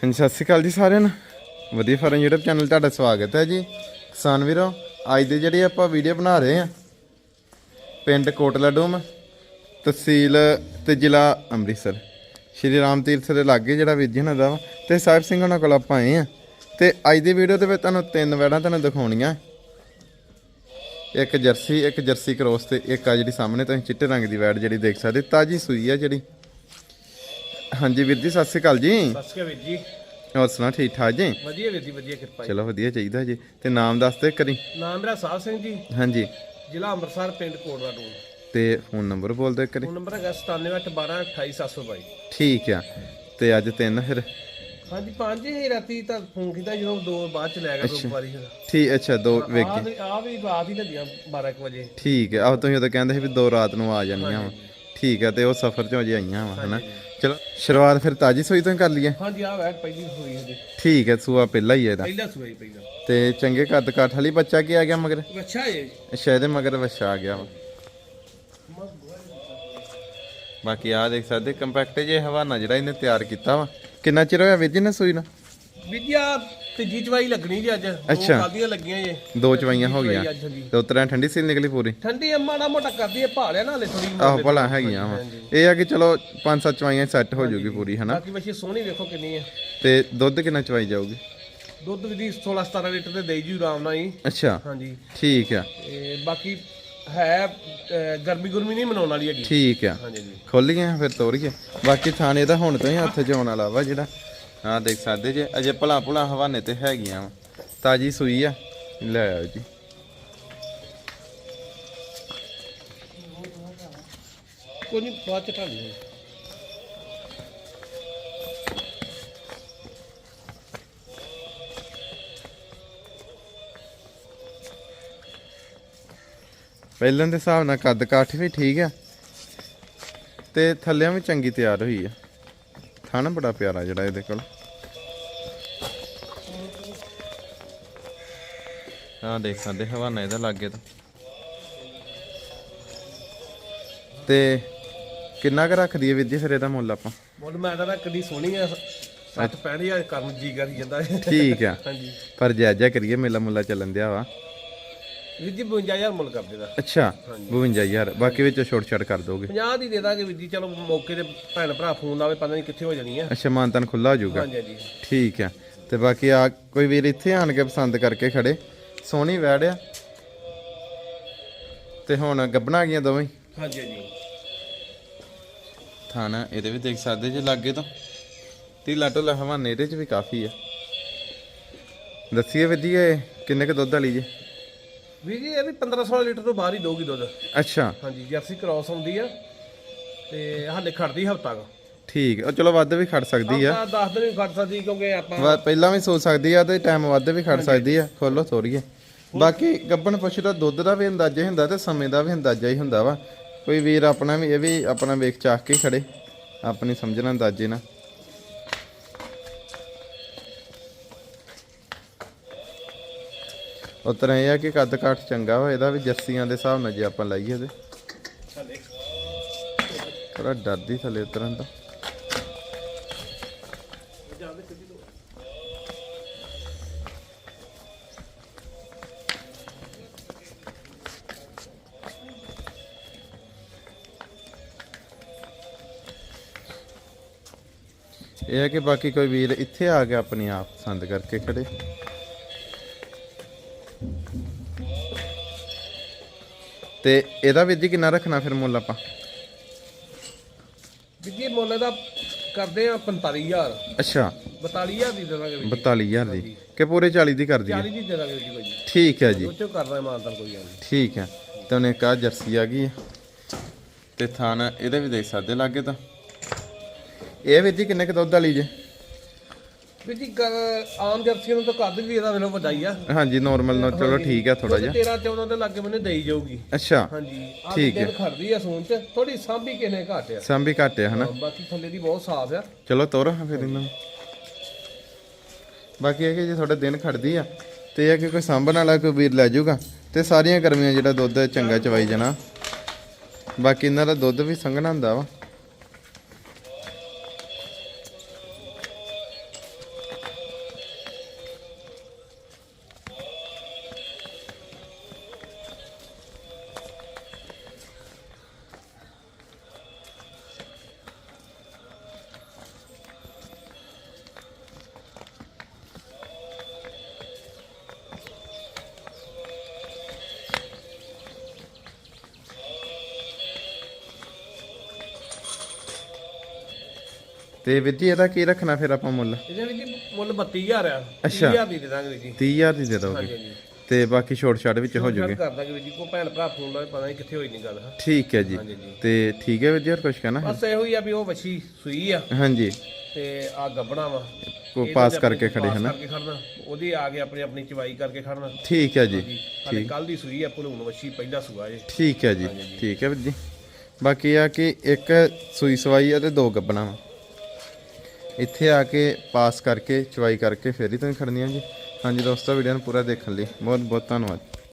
ਹਾਂਜੀ, ਸਤਿ ਸ਼੍ਰੀ ਅਕਾਲ ਜੀ ਸਾਰਿਆਂ ਨੂੰ। ਵਧੀਆ ਫਾਰਮ YouTube ਚੈਨਲ ਤੁਹਾਡਾ ਸਵਾਗਤ ਹੈ ਜੀ। ਕਿਸਾਨ ਵੀਰੋ, ਅੱਜ ਦੀ ਜਿਹੜੀ ਆਪਾਂ ਵੀਡੀਓ ਬਣਾ ਰਹੇ ਹਾਂ, ਪਿੰਡ ਕੋਟਲਾ ਡੂਮ, ਤਹਿਸੀਲ ਤੇ ਜ਼ਿਲ੍ਹਾ ਅੰਮ੍ਰਿਤਸਰ। ਸ਼੍ਰੀ ਰਾਮ ਤੀਰਥ ਦੇ ਲਾਗੇ ਜਿਹੜਾ ਵੀਰ ਜੀ ਹੁਣਾਂ ਦਾ ਵਾ, ਤੇ ਸਾਹਿਬ ਸਿੰਘ ਉਹਨਾਂ ਕੋਲ ਆਪਾਂ ਆਏ ਆ ਤੇ ਅੱਜ ਦੀ ਵੀਡੀਓ ਦੇ ਵਿੱਚ ਤੁਹਾਨੂੰ ਤਿੰਨ ਵੈੜਾਂ ਤੁਹਾਨੂੰ ਦਿਖਾਉਣੀਆਂ। ਇੱਕ ਜਰਸੀ ਇੱਕ ਜਰਸੀ ਕਰੋਸ ਤੇ ਇੱਕ ਆ ਜਿਹੜੀ ਸਾਹਮਣੇ, ਤੁਸੀਂ ਚਿੱਟੇ ਰੰਗ ਦੀ ਵੈੜ ਜਿਹੜੀ ਦੇਖ ਸਕਦੇ ਤਾਜੀ ਸੂਈ ਆ ਜਿਹੜੀ। ਹਾਂਜੀ ਵੀਰ ਜੀ ਸਤਿ ਸ਼੍ਰੀ ਅਕਾਲ ਜੀ। ਸਤਿ ਸ਼੍ਰੀ ਅਕਾਲ ਵੀਰ ਜੀ। ਹੋਰ ਸੁਣਾ ਠੀਕ ਠਾਕ ਜੀ? ਵਧੀਆ ਵੀਰ ਜੀ ਵਧੀਆ ਕਿਰਪਾ ਜੀ। ਚਲੋ ਵਧੀਆ ਚਾਹੀਦਾ ਜੀ। ਤੇ ਨਾਮ ਦੱਸ ਦੇ ਕਰੀ ਨਾਮ ਮੇਰਾ ਸਾਹਿਬ ਸਿੰਘ ਜੀ। ਹਾਂਜੀ। ਜ਼ਿਲ੍ਹਾ ਅੰਮ੍ਰਿਤਸਰ ਪਿੰਡ ਕੋਟਲਾ ਟੂਨ ਤੇ ਫੋਨ ਨੰਬਰ ਬੋਲ ਦੇ ਕਰੀ ਫੋਨ ਨੰਬਰ ਹੈਗਾ 9781122722 ਠੀਕ ਆ। ਤੇ ਅੱਜ ਤਿੰਨ ਫਿਰ? ਹਾਂਜੀ ਪੰਜ ਹੀ ਰਾਤੀ ਤਾਂ ਫੋਨ ਕੀਤਾ ਜਦੋਂ ਦੋ ਬਾਅਦ ਚ ਲੈ ਗਿਆ ਦੋ ਵਾਰੀ ਠੀਕ ਅੱਛਾ ਦੋ ਵੇਖ ਆ ਵੀ ਆ ਵੀ ਰਾਤ ਹੀ ਲੱਦੀਆਂ 12 ਕੁ ਵਜੇ। ਠੀਕ ਆਹ ਤੁਸੀਂ ਉਹ ਤਾਂ ਕਹਿੰਦੇ ਸੀ ਵੀ ਦੋ ਰਾਤ ਨੂੰ ਆ ਜਾਣੀਆਂ ਵਾ। ਠੀਕ ਹੈ ਤੇ ਉਹ ਸਫ਼ਰ ਚੋਂ ਅਜੇ ਆਈਆਂ ਵਾ ਹਨਾ? ਚਲੋ ਸ਼ੁਰੂਆਤ ਫਿਰ ਤਾਜੀ ਸੋਈ ਤੋਂ ਹੀ ਕਰ ਲਈਏ। ਹਾਂਜੀ ਆ ਵੈਟ ਪਹਿਲੀ ਹੋਈ ਹੈ ਜੀ। ਠੀਕ ਹੈ ਸੂਆ ਪਹਿਲਾ ਹੀ ਹੈ ਇਹਦਾ। ਪਹਿਲਾ ਸੂਈ ਪਹਿਲਾ। ਤੇ ਚੰਗੇ ਕੱਦ ਕਾਠ ਵਾਲੀ ਬੱਚਾ ਕੀ ਆ ਗਿਆ ਮਗਰ? ਅੱਛਾ ਹੈ ਜੀ। ਅੱਛਾ ਇਹਦੇ ਮਗਰ ਵੱਛਾ ਆ ਗਿਆ। ਵਾ ਬਾਕੀ ਆ ਦੇਖ ਸਕਦੇ ਕੰਪੈਕਟ ਜੇ ਹਵਾਨਾ ਜਿਹੜਾ ਇਹਨੇ ਤਿਆਰ ਕੀਤਾ ਵਾ। ਕਿੰਨਾ ਚਿਰ ਹੋਇਆ ਵੀਰ ਜੀ ਨੇ ਸੂਈ ਨੂੰ? ਵਿਦਿਆ ਤੀਜੀ ਚਵਾਈ ਲੱਗਣੀ ਜੀ ਅੱਜ। ਦੋ ਅੱਛਾ। ਲੱਗੀਆਂ ਜੀ। ਦੋ ਚਵਾਈਆਂ ਹੋ ਗਈਆਂ। ਅੱਜ ਹਾਂਜੀ। ਤੇ ਉਤਰਾਂ ਠੰਡੀ ਸੀ ਨਿਕਲੀ ਪੂਰੀ? ਠੰਡੀ ਆ ਮਾੜਾ ਮੋਟਾ ਕਰਦੀ ਹੈ ਭਾਲਿਆ ਨਾ ਹਲੇ ਥੋੜੀ ਆਹੋ ਭਲਾ ਹੈਗੀਆਂ ਵਾ। ਇਹ ਆ ਕਿ ਚਲੋ ਪੰਜ ਸੱਤ ਚਵਾਈਆਂ ਸੈੱਟ ਹੋ ਜਾਊਗੀ ਪੂਰੀ ਹਨਾ? ਬਾਕੀ ਵਸ਼ੀ ਸੋਹਣੀ ਵੇਖੋ ਕਿੰਨੀ ਹੈ ਤੇ ਦੁੱਧ ਕਿੰਨਾ ਚਵਾਈ ਜਾਊਗੀ? ਦੁੱਧ ਵੀ 16 17 ਲੀਟਰ ਦੇ ਦੇਈ ਜੀ ਆਰਾਮ ਨਾਲ ਹੀ। ਅੱਛਾ। ਹਾਂਜੀ। ਠੀਕ ਆ। ਤੇ ਬਾਕੀ ਹੈ ਅਹ, ਗਰਮੀ ਗੁਰਮੀ ਨਹੀਂ ਮਨਾਉਣ ਵਾਲੀ ਹੈਗੀ। ਠੀਕ ਆ। ਹਾਂਜੀ ਜੀ ਖੋਲੀਆਂ ਫਿਰ ਤੋਰੀਏ ਬਾਕੀ ਥਾਣੇ ਦਾ ਹੁਣ ਤੋਂ ਹੀ ਹੱਥ 'ਚ ਆਉਣ ਵਾਲਾ ਵਾ ਜਿਹੜਾ। ਆਹ ਦੇਖ ਸਕਦੇ ਜੇ। ਅਜੇ ਭਲਾ ਭੁਲਾ ਹਵਾਨੇ ਤੇ ਹੈਗੀਆਂ ਵਾ। ਤਾਜੀ ਸੂਈ ਆ। ਲੈ ਆਓ ਜੀ। ਕੋਈ ਨਹੀਂ ਬਾਅਦ ਚ ਢਾਲੀ ਪਹਿਲਾਂ ਦੇ ਹਿਸਾਬ ਨਾਲ ਕੱਦ ਕਾਠ ਵੀ ਠੀਕ ਆ। ਤੇ ਥੱਲਿਆਂ ਵੀ ਚੰਗੀ ਤਿਆਰ ਹੋਈ ਆ। ਥਣ ਬੜਾ ਪਿਆਰਾ ਜਿਹੜਾ ਇਹਦੇ ਕੋਲ। ਆਹ ਦੇਖ ਸਕਦੇ ਹਵਾਨਾ ਇਹਦਾ ਲੱਗੇ ਤਾਂ। ਤੇ ਕਿੰਨਾ ਕੁ ਰੱਖਦੀ ਹੈ ਵੀਰ ਜੀ ਫਿਰ ਇਹਦਾ ਮੁੱਲ ਆਪਾਂ? ਮੁੱਲ ਮੈਂ ਤਾਂ ਕਦੀ ਸੋਹਣੀ ਆ 60 65000 ਕਰਨ ਜੀ ਕਰੀ ਜਾਂਦਾ। ਠੀਕ ਆ। ਹਾਂਜੀ। ਪਰ ਜਾਇਜ਼ਾ ਕਰੀਏ ਮੇਲਾ ਮੁੱਲਾ ਚੱਲਣ ਦਿਆ ਵਾ। ਵੀਰ ਜੀ 52000 ਮੁੱਲ ਕਰ ਦੇਦਾ ਅੱਛਾ 52000 ਬਾਕੀ ਵਿੱਚ ਛੋਟ ਛੜ ਕਰ ਦੋਗੇ? 50 ਦੀ ਦੇ ਦਾਂਗੇ ਵੀਰ ਜੀ ਚਲੋ ਮੌਕੇ ਤੇ ਭੈਣ ਭਰਾ ਫੋਨ ਲਾਵੇ ਪਤਾ ਨਹੀਂ ਕਿੱਥੇ ਹੋ ਜਾਣੀ ਆ। ਅੱਛਾ ਮਾਨਤਨ ਖੁੱਲਾ ਹੋ ਜਾਊਗਾ। ਹਾਂਜੀ ਹਾਂਜੀ। ਠੀਕ ਆ। ਤੇ ਬਾਕੀ ਆ ਕੋਈ ਵੀਰ ਇੱਥੇ ਆਣ ਕੇ ਪਸੰਦ ਕਰਕੇ ਖੜੇ? ਸੋਹਣੀ ਵੈੜ ਆ। ਤੇ ਹੁਣ ਗੱਬਣਾ ਗਈਆਂ ਦੋਵੇਂ। ਹਾਂਜੀ ਹਾਂਜੀ। ਥਾਣਾ ਇਹਦੇ ਵੀ ਦੇਖ ਸਕਦੇ ਜੇ ਲਾਗੇ ਤੋਂ। ਢੀਲਾ ਢੋਲਾ ਹਵਾਨੇ ਇਹਦੇ ਚ ਵੀ ਕਾਫੀ ਆ। ਦੱਸੀਏ ਵਧੀਆ ਇਹ ਕਿੰਨੇ ਕ ਦੁੱਧ ਵਾਲੀ ਜੇ? ਵੀਰ ਜੀ ਇਹ ਵੀ 15 16 ਲੀਟਰ ਤੋਂ ਬਾਹਰ ਹੀ ਦਊਗੀ ਦੁੱਧ। ਅੱਛਾ। ਹਾਂਜੀ ਜਰਸੀ ਕ੍ਰਾਸ ਆਉਂਦੀ ਆ। ਤੇ ਹਾਲੇ ਖੜਦੀ ਹਫਤਾ ਕ। ਠੀਕ ਉਹ ਚਲੋ ਵੱਧ ਵੀ ਖੜ ਸਕਦੀ ਆ। ਆਪਾਂ 10 ਦਿਨ ਵੀ ਖੜ ਸਕਦੀ ਕਿਉਂਕਿ ਆਪਾਂ ਪਹਿਲਾਂ ਵੀ ਸੋ ਸਕਦੀ ਆ ਤੇ ਟਾਈਮ ਵੱਧ ਵੀ ਖੜ ਸਕਦੀ ਆ। ਖੋਲੋ ਥੋੜੀਏ ਬਾਕੀ ਗੱਬਣ ਪਸ਼ੂ ਦਾ ਦੁੱਧ ਦਾ ਵੀ ਅੰਦਾਜ਼ਾ ਹੀ ਹੁੰਦਾ ਤੇ ਸਮੇਂ ਦਾ ਵੀ ਅੰਦਾਜ਼ਾ ਹੀ ਹੁੰਦਾ ਵਾ। ਕੋਈ ਵੀਰ ਆਪਣਾ ਵੀ ਇਹ ਵੀ ਆਪਣਾ ਵੇਖ ਚਾਖ ਕੇ ਖੜੇ। ਆਪਣੀ ਸਮਝਣਾ ਅੰਦਾਜ਼ੇ ਨਾਲ। ਉਤਰਾ ਇਹ ਆ ਕਿ ਕੱਦ ਕਾਠ ਚੰਗਾ ਵਾ ਇਹਦਾ ਵੀ ਜੱਸੀਆਂ ਦੇ ਹਿਸਾਬ ਨਾਲ ਜੇ ਆਪਾਂ ਲਾਈਏ ਤੇ। ਥੋੜਾ ਡਰਦੀ ਥੱਲੇ ਉਤਰਨ ਤੋਂ। ਇਹ ਹੈ ਕਿ ਬਾਕੀ ਕੋਈ ਵੀਰ ਇੱਥੇ ਆ ਕੇ ਆਪਣੀ ਆਪ ਪਸੰਦ ਕਰਕੇ ਖੜੇ। ਤੇ ਇਹਦਾ ਵੀਰ ਜੀ ਕਿੰਨਾ ਰੱਖਣਾ ਫਿਰ ਮੁੱਲ ਆਪਾਂ? ਵੀਰ ਜੀ ਮੁੱਲ ਦਾ ਕਰਦੇ ਆ 45000 ਅੱਛਾ। 42000 ਦੀ ਦੇ ਦਾਂਗੇ ਵੀਰ ਜੀ। 42000 ਦੀ। ਕਿ ਪੂਰੇ 40 ਦੀ ਕਰ ਦਈਏ? 40 ਦੀ ਦੇ ਦਾਂਗੇ ਵੀਰ ਜੀ ਨਹੀਂ ਠੀਕ ਹੈ ਜੀ। ਉਹ ਚੋਂ ਕਰਦਾ ਇਮਾਨਦਾਰ ਕੋਈ ਗੱਲ ਨਹੀਂ। ਠੀਕ ਹੈ। ਤੇ ਉਹਨੇ ਕਹਾ ਜਰਸੀ ਆ ਗਈ। ਤੇ ਥਾਨ ਇਹਦੇ ਵੀ ਦੇਖ ਸਕਦੇ ਲਾਗੇ ਤਾਂ। ਇਹ ਵੀਰ ਜੀ ਕਿੰਨੇ ਕ ਦੁੱਧ ਵਾਲੀ ਜੇ? ਵੀਰ ਜੀ ਆਮ ਜਰਸੀ ਨੂੰ ਤਾਂ ਕੱਦ ਵੀ ਇਹਦਾ ਵੇਲੋ ਵਧਾਈ ਆ। ਹਾਂਜੀ ਨਾਰਮਲ ਨਾਲ ਚਲੋ ਠੀਕ ਹੈ ਥੋੜਾ ਜਿਹਾ। 13 14 ਦੇ ਲੱਗੇ ਮੈਨੂੰ ਦੇਈ ਜਾਊਗੀ। ਅੱਛਾ ਹਾਂਜੀ ਆ ਠੀਕ ਦਿਨ ਖੜਦੀ ਆ ਸੂਨ ਚ ਥੋੜੀ ਸਾਂਭੀ ਕਿਨੇ ਘੱਟ ਆ। ਸੰਭੀ ਘੱਟ ਹੈ ਹਨਾ? ਹਾਂ, ਬਾਕੀ ਥੱਲੇ ਦੀ ਬਹੁਤ ਸਾਫ਼ ਆ। ਚਲੋ ਤੋਰ ਹਾਂ ਫਿਰ ਇਹਨਾਂ ਨੂੰ। ਬਾਕੀ ਇਹ ਕਿ ਜੇ ਤੁਹਾਡੇ ਦਿਨ ਖੜਦੀ ਆ ਤੇ ਇਹ ਆ ਕਿ ਕੋਈ ਸਾਂਭਣ ਵਾਲਾ ਕੋਈ ਵੀਰ ਲੈ ਜਾਊਗਾ ਤੇ ਸਾਰੀਆਂ ਗਰਮੀਆਂ ਜਿਹੜਾ ਦੁੱਧ ਚੰਗਾ ਚਵਾਈ ਜਾਣਾ। ਬਾਕੀ ਇਹਨਾਂ ਦਾ ਦੁੱਧ ਵੀ ਸੰਘਣਾ ਹੁੰਦਾ ਵਾ। ਤੇ ਵੀਰ ਜੀ ਇਹਦਾ ਕੀ ਰੱਖਣਾ ਫਿਰ ਆਪਾਂ ਮੁੱਲ? ਇਹਦੇ ਵਿੱਚ ਮੁੱਲ 32000 ਆ। ਅੱਛਾ। 30000 ਦੀ ਦੇ ਦਾਂਗੇ ਵੀਰ ਜੀ। 30000 ਦੀ ਦੇ ਦੋਗੇ। ਹਾਂਜੀ ਹਾਂਜੀ। ਤੇ ਬਾਕੀ ਛੋਟ ਛਾਟ ਵਿੱਚ ਹੋ ਜਾਊਗੇ ਕਰ ਦਾਂਗੇ ਵੀਰ ਜੀ ਕੋ ਭੈਣ ਭਰਾ ਫੋਨ ਲਾਵੇ ਪਤਾ ਨਹੀਂ ਕਿੱਥੇ ਹੋਈ ਨਹੀਂ ਗੱਲ ਹਾਂ। ਠੀਕ ਹੈ ਜੀ। ਤੇ ਠੀਕ ਹੈ ਵੀਰ ਜੀ ਹੋਰ ਕੁਝ ਕਹਿਣਾ? ਬਸ ਇਹੋ ਹੀ ਆ ਵੀ ਉਹ ਵੱਛੀ ਸੂਈ ਆ। ਹਾਂਜੀ। ਤੇ ਆ ਗੱਬਣਾ ਵਾ। ਕੋ ਪਾਸ ਕਰਕੇ ਖੜੇ ਹਨਾ? ਕਰਕੇ ਖੜਨਾ। ਉਹਦੀ ਆ ਕੇ ਆਪਣੀ ਆਪਣੀ ਚਵਾਈ ਕਰਕੇ ਖੜਨਾ। ਠੀਕ ਹੈ ਜੀ ਹਾਲੇ ਕੱਲ ਦੀ ਸੂਈ ਆ ਭਲੂਣ ਵੱਛੀ ਪਹਿਲਾ ਸੂਆ ਜੇ। ਠੀਕ ਹੈ ਜੀ ਠੀਕ ਹੈ ਵੀਰ ਜੀ। ਬਾਕੀ ਆ ਕਿ ਇੱਕ ਸੂਈ ਸਵਾਈ ਆ ਤੇ ਦੋ ਗੱਬਣਾ ਵਾ। ਇੱਥੇ ਆ ਕੇ ਪਾਸ ਕਰਕੇ ਚਵਾਈ ਕਰਕੇ ਫੇਰ ਹੀ ਤੁਸੀਂ ਖੜਨੀਆਂ ਜੀ। ਹਾਂਜੀ ਦੋਸਤੋ ਵੀਡੀਓ ਨੂੰ ਪੂਰਾ ਦੇਖਣ ਲਈ ਬਹੁਤ ਬਹੁਤ ਧੰਨਵਾਦ।